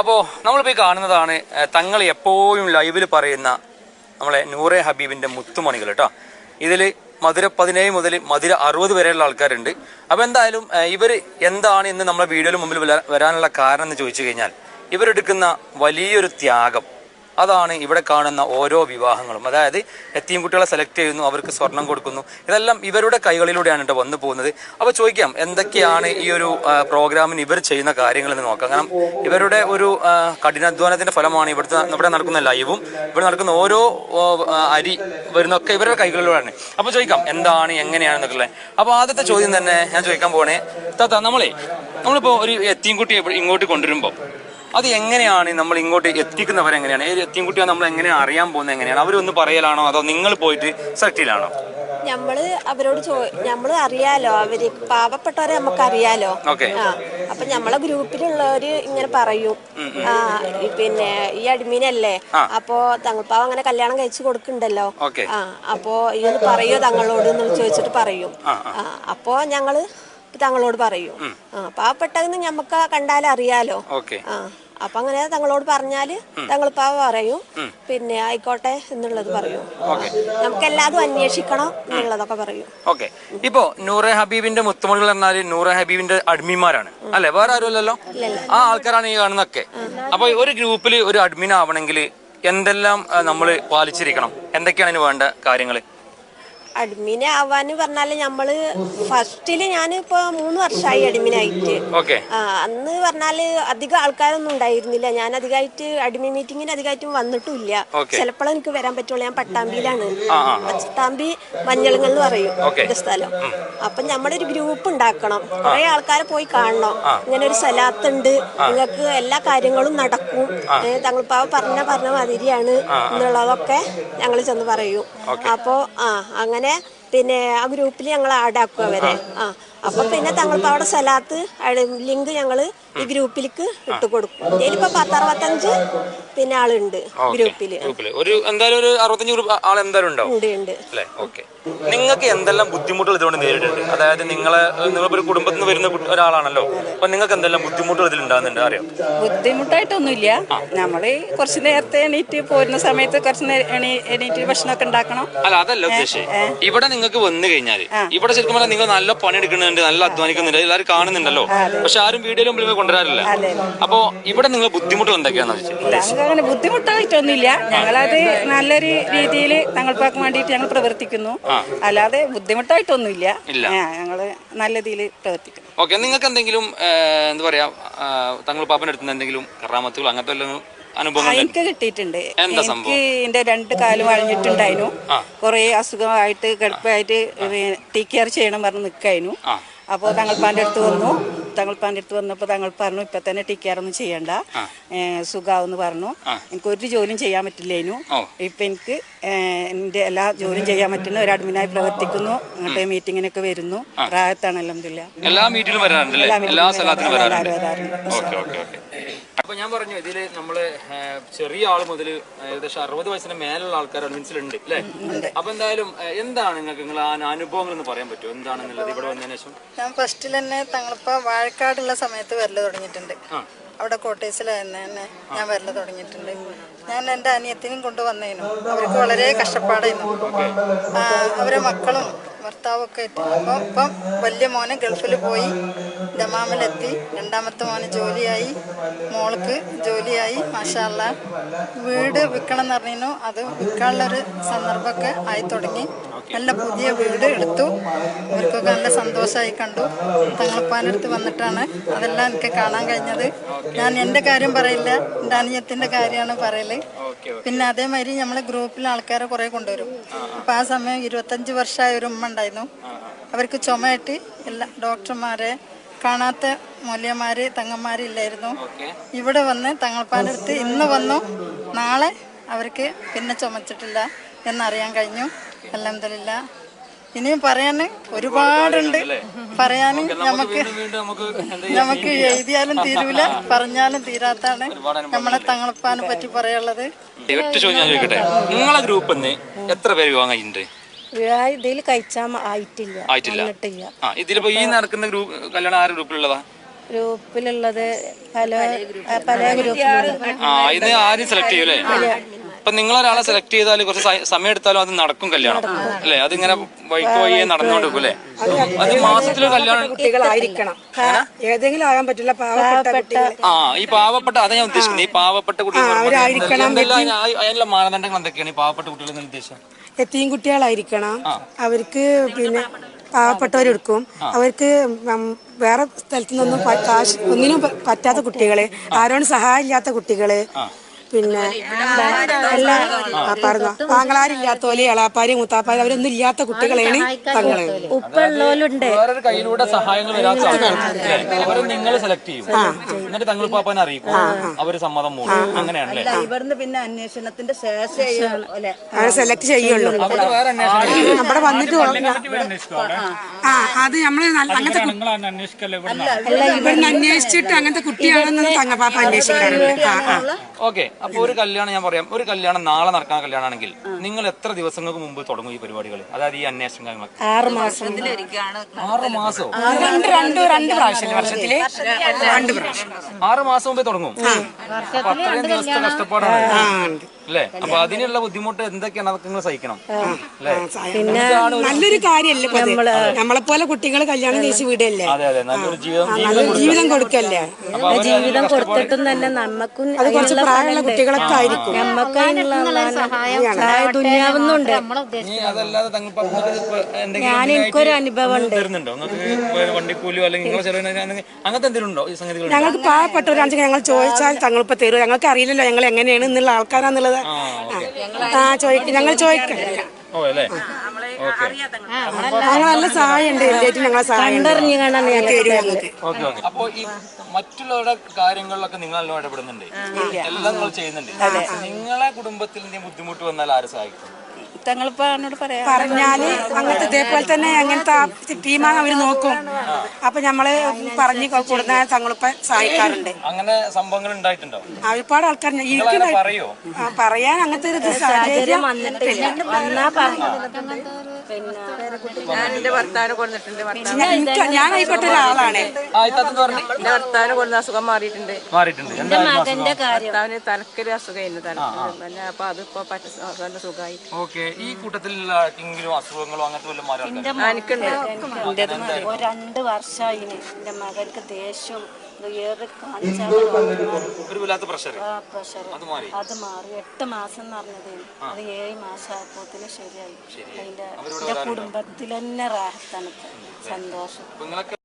അപ്പോൾ നമ്മളിപ്പോൾ കാണുന്നതാണ് തങ്ങൾ എപ്പോഴും ലൈവിൽ പറയുന്ന നമ്മളെ നൂറെ ഹബീബിന്റെ മുത്തുമണികൾ കേട്ടോ ഇതിൽ മധുര പതിനേഴ് മുതൽ മധുര അറുപത് വരെയുള്ള ആൾക്കാരുണ്ട്. അപ്പോൾ എന്തായാലും ഇവർ എന്താണ് ഇന്ന് നമ്മളെ വീഡിയോയിൽ മുമ്പിൽ വരാനുള്ള കാരണം എന്ന് ചോദിച്ചു കഴിഞ്ഞാൽ ഇവരെടുക്കുന്ന വലിയൊരു ത്യാഗം അതാണ് ഇവിടെ കാണുന്ന ഓരോ വിവാഹങ്ങളും. അതായത് എത്തിയും കുട്ടികളെ സെലക്ട് ചെയ്യുന്നു അവർക്ക് സ്വർണം കൊടുക്കുന്നു. ഇതെല്ലാം ഇവരുടെ കൈകളിലൂടെയാണ് കേട്ടോ വന്നു പോകുന്നത്. അപ്പോൾ ചോദിക്കാം എന്തൊക്കെയാണ് ഈ ഒരു പ്രോഗ്രാമിന് ഇവർ ചെയ്യുന്ന കാര്യങ്ങൾ എന്ന് നോക്കാം. കാരണം ഇവരുടെ ഒരു കഠിനാധ്വാനത്തിന്റെ ഫലമാണ് ഇവിടുത്തെ ഇവിടെ നടക്കുന്ന ലൈവും ഇവിടെ നടക്കുന്ന ഓരോ അരി വരുന്നൊക്കെ ഇവരുടെ കൈകളിലൂടെയാണ്. അപ്പോൾ ചോദിക്കാം എന്താണ് എങ്ങനെയാണെന്നൊക്കെ അപ്പോൾ ആദ്യത്തെ ചോദ്യം തന്നെ ഞാൻ ചോദിക്കാൻ പോകണേ താത്ത നമ്മളെ നമ്മളിപ്പോൾ ഒരു എത്തിയും കുട്ടി ഇങ്ങോട്ട് കൊണ്ടുവരുമ്പോൾ അത് എങ്ങനെയാണ് നമ്മൾ ഇങ്ങോട്ട് എത്തിക്കുന്നവർ എങ്ങനെയാണ്? എത്തിയും കുട്ടിയാണ് നമ്മൾ എങ്ങനെയാണ് അറിയാൻ പോകുന്നത് എങ്ങനെയാണ്? അവരൊന്ന് പറയലാണോ അതോ നിങ്ങൾ പോയിട്ട് സെറ്റിലാണോ? ഞമ്മൾ നമ്മൾ അവരോട് ചോ നമ്മൾ അറിയാലോ. അവർ പാവപ്പെട്ടവരെ നമുക്ക് അറിയാലോ. ആ അപ്പൊ നമ്മളെ ഗ്രൂപ്പിലുള്ളവര് ഇങ്ങനെ പറയും. ആ പിന്നെ ഈ അഡ്മിനല്ലേ? അപ്പോ തങ്ങൾപ്പാവ് അങ്ങനെ കല്യാണം കഴിച്ചു കൊടുക്കണ്ടല്ലോ. ആ അപ്പോ ഇങ്ങനെ പറയോ തങ്ങളോട് എന്ന് ചോദിച്ചിട്ട് പറയും. ആ അപ്പോ ഞങ്ങൾ തങ്ങളോട് പറയും. ആ പാവപ്പെട്ടതെന്ന് ഞമ്മക്ക് കണ്ടാലറിയാലോ. ആ. അപ്പൊ അങ്ങനെ തങ്ങളോട് പറഞ്ഞാൽ തങ്ങളിപ്പാവ പറയും. പിന്നെ ആയിക്കോട്ടെ എന്നുള്ളത് പറയും. നമുക്ക് എല്ലാതും അന്വേഷിക്കണം എന്നുള്ളതൊക്കെ പറയും. ഓക്കെ. ഇപ്പോ നൂറെ ഹബീബിന്റെ മുത്തുമണികൾ എന്നാൽ നൂറെ ഹബീബിന്റെ അഡ്മിമാരാണ് അല്ലെ? വേറെ ആരുമല്ലല്ലോ? ആ ആൾക്കാരാണ് ഈ കാണുന്നൊക്കെ അപ്പൊ ഒരു ഗ്രൂപ്പിൽ ഒരു അഡ്മിൻ ആവണമെങ്കിൽ എന്തെല്ലാം നമ്മൾ പാലിച്ചിരിക്കണം? എന്തൊക്കെയാണ് അതിന് വേണ്ട കാര്യങ്ങൾ അഡ്മിനെ ആവാന്ന് പറഞ്ഞാൽ നമ്മൾ ഫസ്റ്റിൽ ഞാനിപ്പോ മൂന്ന് വർഷമായി അഡ്മിനായിട്ട് ഓക്കെ ആ അന്ന് പറഞ്ഞാൽ അധികം ആൾക്കാരൊന്നും ഉണ്ടായിരുന്നില്ല. ഞാൻ അധികമായിട്ട് അഡ്മിൻ മീറ്റിങ്ങിന് അധികമായിട്ടും വന്നിട്ടില്ല Okay. ചിലപ്പോൾ എനിക്ക് വരാൻ പറ്റുള്ളൂ. ഞാൻ പട്ടാമ്പിയിലാണ്. പട്ടാമ്പി മഞ്ഞളുങ്ങൾ എന്ന് പറയും Okay. സ്ഥലം. അപ്പൊ നമ്മുടെ ഒരു ഗ്രൂപ്പ് ഉണ്ടാക്കണം. കുറെ ആൾക്കാരെ പോയി കാണണം. ഇങ്ങനെ ഒരു സ്ഥലത്തുണ്ട് നിങ്ങൾക്ക് എല്ലാ കാര്യങ്ങളും നടക്കും. ഏ, തങ്ങളിപ്പാവ പറഞ്ഞ പറഞ്ഞ മാതിരിയാണ് എന്നുള്ളതൊക്കെ ഞങ്ങൾ ചെന്ന് പറയും. അപ്പോ ആ അങ്ങനെ para പിന്നെ ആ ഗ്രൂപ്പിൽ ഞങ്ങൾ ആഡാക്കും അവരെ. ആ അപ്പൊ പിന്നെ തങ്ങൾക്ക് അവിടെ സ്ഥലത്ത് ലിങ്ക് ഞങ്ങൾ ഈ ഗ്രൂപ്പിലേക്ക് ഇട്ട് കൊടുക്കും. ഇതിലിപ്പോ പത്തറുപത്തഞ്ച് പിന്നെ ആളുണ്ട് ഗ്രൂപ്പിൽ. ഒരു എന്തായാലും ഒരു അറുപത്തഞ്ച് ഗ്രൂപ്പ് ആൾ എന്തായാലും ഉണ്ടാവും. ഉണ്ട് ഉണ്ട്. അല്ലേ? ഓക്കെ. നിങ്ങൾക്ക് എന്തെല്ലാം ബുദ്ധിമുട്ടുകൾ ഇതുകൊണ്ട് നേരിട്ടുണ്ട് അതായത് നിങ്ങളെ നിങ്ങളിപ്പോ ഒരു കുടുംബത്തിൽ നിന്ന് വരുന്ന ഒരാളാണല്ലോ. അപ്പൊ നിങ്ങൾക്ക് എന്തെല്ലാം ബുദ്ധിമുട്ടുകൾ ഇതിൽ ഉണ്ടാകുന്നുണ്ട് അറിയാം? ബുദ്ധിമുട്ടായിട്ടൊന്നുമില്ല. നമ്മൾ കുറച്ച് നേരത്തെ എണീറ്റ് പോരുന്ന സമയത്ത് കുറച്ച് എണീറ്റ് ഭക്ഷണമൊക്കെ ഉണ്ടാക്കണം. അല്ല അതല്ല ഉദ്ദേശം ഇവിടെ നിങ്ങൾക്ക് വന്നു കഴിഞ്ഞാൽ ഇവിടെ ശരിക്കും പറഞ്ഞാൽ നിങ്ങൾ നല്ല പണി എടുക്കുന്നുണ്ട് നല്ല അധ്വാനിക്കുന്നുണ്ട് എല്ലാവരും കാണുന്നുണ്ടല്ലോ. പക്ഷെ ആരും വീഡിയോയിൽ മുമ്പിൽ കൊണ്ടുവരാറില്ല. അപ്പോ ഇവിടെ നിങ്ങൾ ബുദ്ധിമുട്ടുകൾ എന്തൊക്കെയാണെന്ന് വെച്ചാൽ അങ്ങനെ ബുദ്ധിമുട്ടായിട്ടൊന്നുമില്ല. ഞങ്ങളത് നല്ലൊരു രീതിയിൽ തങ്ങൾപ്പാക്ക് വേണ്ടിയിട്ട് ഞങ്ങൾ പ്രവർത്തിക്കുന്നു. അല്ലാതെ ബുദ്ധിമുട്ടായിട്ടൊന്നുമില്ല. ഞങ്ങൾ നല്ല രീതിയിൽ പ്രവർത്തിക്കുന്നു. ഓക്കെ നിങ്ങൾക്ക് എന്തെങ്കിലും എന്താ പറയാ തങ്ങൾ പാപ്പൻ അടുത്ത് നിന്ന് എന്തെങ്കിലും കറാമത്തുകൾ അങ്ങനത്തെ അനുഭവങ്ങൾ എനിക്ക് കിട്ടിയിട്ടുണ്ട്. എന്താ എനിക്ക് എന്റെ രണ്ട് കാലും അഴിഞ്ഞിട്ടുണ്ടായിരുന്നു കുറെ അസുഖമായിട്ട് കിടപ്പായിട്ട് ടീ കെയർ ചെയ്യണം പറഞ്ഞ് നിൽക്കായിരുന്നു അപ്പോൾ തങ്ങൾപ്പാന്റെ അടുത്ത് വന്നു. തങ്ങൾപ്പാന്റെ അടുത്ത് വന്നപ്പോൾ തങ്ങൾ പറഞ്ഞു ഇപ്പം തന്നെ ടീ കെയർ ഒന്നും ചെയ്യണ്ട. സുഖാവെന്ന് പറഞ്ഞു. എനിക്ക് ഒരു ജോലിയും ചെയ്യാൻ പറ്റില്ലേനു. ഇപ്പൊ എനിക്ക് എന്റെ എല്ലാ ജോലിയും ചെയ്യാൻ പറ്റുന്ന ഒരു അഡ്മിനായി പ്രവർത്തിക്കുന്നു. അങ്ങോട്ട് മീറ്റിങ്ങിനൊക്കെ വരുന്നു. പ്രായത്താണ് അലഹമില്ല എല്ലാ മീറ്റിലും വരാറുണ്ട് എല്ലാ സ്ഥലത്തിനും വരാറുണ്ട്, അപ്പൊ ഞാൻ പറഞ്ഞു ഇതിൽ നമ്മൾ ചെറിയ ആൾ മുതൽ ഏകദേശം അറുപത് വയസ്സിന് മേലുള്ള ആൾക്കാർ മനസ്സിലുണ്ട് അല്ലേ? അപ്പൊ എന്തായാലും എന്താണ് നിങ്ങൾക്ക് നിങ്ങൾ ആ അനുഭവങ്ങൾ എന്ന് പറയാൻ പറ്റുമോ? എന്താണെന്നുള്ളത് ഇവിടെ വന്നതിന് ശേഷം? ഞാൻ ഫസ്റ്റിൽ തന്നെ തങ്ങളിപ്പോ വാഴക്കാടുള്ള സമയത്ത് വരൽ തുടങ്ങിയിട്ടുണ്ട്. അവിടെ കോട്ടേഴ്സിലായിരുന്നു തന്നെ ഞാൻ വരൽ തുടങ്ങിയിട്ടുണ്ട്. ഞാൻ എന്റെ അനിയത്തിനും കൊണ്ടുവന്നതിനും അവർക്ക് വളരെ കഷ്ടപ്പാടായിരുന്നു. അവരെ മക്കളും ഭർത്താവും ഒക്കെ ആയിട്ട് അപ്പോൾ ഇപ്പം വലിയ മോനെ ഗൾഫിൽ പോയി. ദമാമിലെത്തി. രണ്ടാമത്തെ മോന് ജോലിയായി. മോൾക്ക് ജോലിയായി. മാഷാല്ല വീട് വിൽക്കണം എന്ന് പറഞ്ഞു അത് വിൽക്കാനുള്ളൊരു സന്ദർഭമൊക്കെ ആയി തുടങ്ങി. നല്ല പുതിയ വീട് എടുത്തു. അവർക്കൊക്കെ നല്ല സന്തോഷമായി കണ്ടു. തങ്ങളപ്പാനടുത്ത് വന്നിട്ടാണ് അതെല്ലാം എനിക്ക് കാണാൻ കഴിഞ്ഞത്. ഞാൻ എന്റെ കാര്യം പറയില്ല. എന്റെ അനിയത്തിന്റെ കാര്യമാണ് പറയൽ. പിന്നെ അതേമാതിരി നമ്മളെ ഗ്രൂപ്പിൽ ആൾക്കാരെ കുറേ കൊണ്ടുവരും. അപ്പം ആ സമയം ഇരുപത്തഞ്ച് വർഷമായ ഒരു ഉമ്മ ഉണ്ടായിരുന്നു. അവർക്ക് ചുമയായിട്ട് എല്ലാ ഡോക്ടർമാരെ കാണാത്ത മൂല്യന്മാര് തങ്ങന്മാരില്ലായിരുന്നു ഇവിടെ വന്ന് തങ്ങൾപ്പാനടുത്ത് ഇന്ന് വന്നു. നാളെ അവർക്ക് പിന്നെ ചുമച്ചിട്ടില്ല എന്നറിയാൻ കഴിഞ്ഞു. അലഹമില്ല ഇനിയും പറയാൻ ഒരുപാടുണ്ട്. പറയാന് നമുക്ക് നമുക്ക് എഴുതിയാലും തീരൂല പറഞ്ഞാലും തീരാത്താണ് നമ്മളെ തങ്ങളപ്പാനെ പറ്റി പറയാനുള്ളത്. ചോദിക്കട്ടെ? നിങ്ങളെ ഗ്രൂപ്പിൽ എത്ര പേര് വിവാഹം കഴിഞ്ഞിട്ടുണ്ട് ഇതിൽ കഴിച്ചാൽ ആയിട്ടില്ല. ആയിട്ടില്ല. ഇതിലിപ്പോ ഈ നടക്കുന്ന ഗ്രൂപ്പ് കല്യാണം ആരുടെ ഗ്രൂപ്പിലുള്ളതാ ഗ്രൂപ്പിലുള്ളത് പല പല ഇന്ന് ആരും സെലക്ട് ചെയ്യൂലേ? അപ്പൊ നിങ്ങൾ ഒരാളെ സെലക്ട് ചെയ്താൽ കുറച്ച് സമയം എടുത്താലും അത് നടക്കും കല്യാണം. അല്ലെ? അതിങ്ങനെ വൈക്ക് വയ്യെ നടന്നുകൊണ്ട് അല്ലേ? അത് മാസത്തിലൊരു കല്യാണം കുട്ടികളായിരിക്കണം. ഏതെങ്കിലും ആകാൻ പറ്റില്ല പാവപ്പെട്ട ആ ഈ പാവപ്പെട്ട അതാ ഞാൻ ഉദ്ദേശിക്കുന്നത്. ഈ പാവപ്പെട്ട കുട്ടികൾ അതിനുള്ള മാനദണ്ഡങ്ങൾ എന്തൊക്കെയാണ് ഈ പാവപ്പെട്ട കുട്ടികൾ ഉദ്ദേശം എത്തിയും കുട്ടികളായിരിക്കണം. അവർക്ക് പിന്നെ പാവപ്പെട്ടവരെടുക്കും. അവർക്ക് വേറെ സ്ഥലത്തു നിന്നൊന്നും കാശ് ഒന്നിനും പറ്റാത്ത കുട്ടികൾ ആരോടും സഹായമില്ലാത്ത കുട്ടികൾ പിന്നെ എല്ലാ ആ, പറഞ്ഞോ. ആങ്ങളാരില്ലാത്തോലെ എളാപ്പാരി മുത്താപ്പാരി അവരൊന്നും ഇല്ലാത്ത കുട്ടികളാണ് തങ്ങൾ. ഉപ്പുള്ളോലുണ്ട് വേറൊരു കയ്യിലൂടെ സഹായങ്ങൾ വരാത്ത ആൾക്കാർ അവരെ നിങ്ങൾ സെലക്ട് ചെയ്യും. എന്നിട്ട് തങ്ങൾ പാപ്പാനെ അറിയിക്കും. അവർ സമ്മതം മൂടും. അങ്ങനെയാണല്ലേ ഇവിടുന്ന് പിന്നെ അന്വേഷണത്തിന്റെ ശേഷം അല്ലെ? അവരെ സെലക്ട് ചെയ്യുള്ളൂ. അവിടെ വേറെ അന്വേഷണം. നമ്മുടെ വന്നിട്ട് ആ അത് നമ്മൾ നല്ല- അങ്ങനത്തെ കു- അല്ല ഇവിടുന്ന് അന്വേഷിച്ചിട്ട് അങ്ങനത്തെ കുട്ടിയാണെന്ന് തങ്ങപ്പാപ്പ അന്വേഷിക്കാറുണ്ട്. ആ ആ. ഓക്കെ. അപ്പൊ ഒരു കല്യാണം ഞാൻ പറയാം. ഒരു കല്യാണം നാളെ നടക്കാൻ കല്യാണമാണെങ്കിൽ നിങ്ങൾ എത്ര ദിവസങ്ങൾക്ക് മുമ്പ് തുടങ്ങും ഈ പരിപാടികൾ അതായത് ഈ അന്വേഷണം കാര്യങ്ങൾ ആറ് മാസം ആറ് മാസോ? രണ്ട് രണ്ട് രണ്ട് പ്രാവശ്യം വർഷത്തിൽ? രണ്ട് പ്രാവശ്യം ആറ് മാസം മുമ്പേ തുടങ്ങും. അപ്പൊ അത്രയും ദിവസത്തെ കഷ്ടപ്പാടാണ്. അല്ലേ? അപ്പൊ അതിനുള്ള ബുദ്ധിമുട്ട് എന്തൊക്കെയാണ്? അതൊക്കെ നിങ്ങൾ സഹിക്കണം. പിന്നെ നല്ലൊരു കാര്യല്ലേ നമ്മൾ? നമ്മളെ പോലെ കുട്ടികൾ കല്യാണം കഴിച്ച് വിടല്ലേ? അതെ അതെ. നല്ലൊരു ജീവിതം ജീവിതം കൊടുക്കല്ലേ? ജീവിതം കൊടുത്തിട്ടും തന്നെ നമ്മക്കും അത് കുറച്ച് പ്രായമുള്ള കുട്ടികളൊക്കെ ആയിരിക്കും. നമ്മക്ക് ദുനിയാവുന്നുണ്ട് അതല്ലാതെ ഞാൻ എനിക്കൊരു അനുഭവം ഉണ്ട് തരുന്നുണ്ടോ? നിങ്ങൾക്ക് വണ്ടിക്കൂലിയോ അല്ലെങ്കിൽ അങ്ങനത്തെ എന്തെങ്കിലും ഉണ്ടോ ഈ സംഗതികൾ ഞങ്ങൾക്ക് പാവപ്പെട്ടവരാണെങ്കിൽ ഞങ്ങൾ ചോദിച്ചാൽ തങ്ങളിപ്പോ തരും. ഞങ്ങൾക്ക് അറിയില്ലല്ലോ ഞങ്ങൾ എങ്ങനെയാണ് എന്നുള്ള ആൾക്കാരാന്നുള്ളത് ആ ചോദിക്കും ഞങ്ങൾ ചോദിക്കാം ഓ അല്ലേ? ഓക്കെ. ഞങ്ങൾ നല്ല സഹായം ഉണ്ട് എല്ലായിട്ടും ഞങ്ങളെ സഹായം ഓക്കെ ഓക്കെ അപ്പൊ ഈ മറ്റുള്ളവരുടെ കാര്യങ്ങളിലൊക്കെ നിങ്ങൾ എല്ലാം ഇടപെടുന്നുണ്ട്? എല്ലാം നിങ്ങൾ ചെയ്യുന്നുണ്ട്? നിങ്ങളെ കുടുംബത്തിൽ ബുദ്ധിമുട്ട് വന്നാൽ ആര് സഹായിക്കും? പറയാം. പറഞ്ഞാൽ അങ്ങനത്തെ ഇതേപോലെ തന്നെ അങ്ങനത്തെ ടീമാണ് അവർ നോക്കും. അപ്പൊ ഞമ്മൾ പറഞ്ഞ് കൊടുക്കുന്ന തങ്ങളിപ്പ സഹായിക്കാറുണ്ട്. അങ്ങനെ സംഭവങ്ങൾ ഉണ്ടായിട്ടുണ്ടോ? ആ, ഒരുപാട് ആൾക്കാർ അങ്ങനെ പറയോ? ആ, പറയാൻ അങ്ങനത്തെ ഒരു ഇത് സാഹചര്യം വന്നിട്ടില്ല. വന്നാ പറഞ്ഞു ഞാൻ എന്റെ ഭർത്താവിനെ കൊണ്ടിട്ടുണ്ട് ഞാൻ- ഒരാളാണ്. എന്റെ കൊണ്ട് അസുഖം മാറിയിട്ടുണ്ട്. മാറിയിട്ടുണ്ട്. മകന്റെ കാര്യം. ഭർത്താവിന് തലക്കൊരു അസുഖമായിരുന്നു. തലക്ക് പിന്നെ അപ്പൊ അതിപ്പോ പറ്റ നല്ല സുഖമായി ഓക്കെ. ഈ ആർക്കെങ്കിലും അസുഖങ്ങളോ അങ്ങനത്തെ വല്ലതും മാറി? എനിക്കുണ്ട്. രണ്ട് വർഷമായി എന്റെ മകൾക്ക് ദേഷ്യം. അത് മാറി. അത് മാറി. എട്ട് മാസം എന്ന് പറഞ്ഞത് അത് ഏഴ് മാസം ആയപ്പോത്തിന് ശരിയായി. അതിന്റെ കുടുംബത്തിൽ തന്നെ റാഹത്താണ്. സന്തോഷം.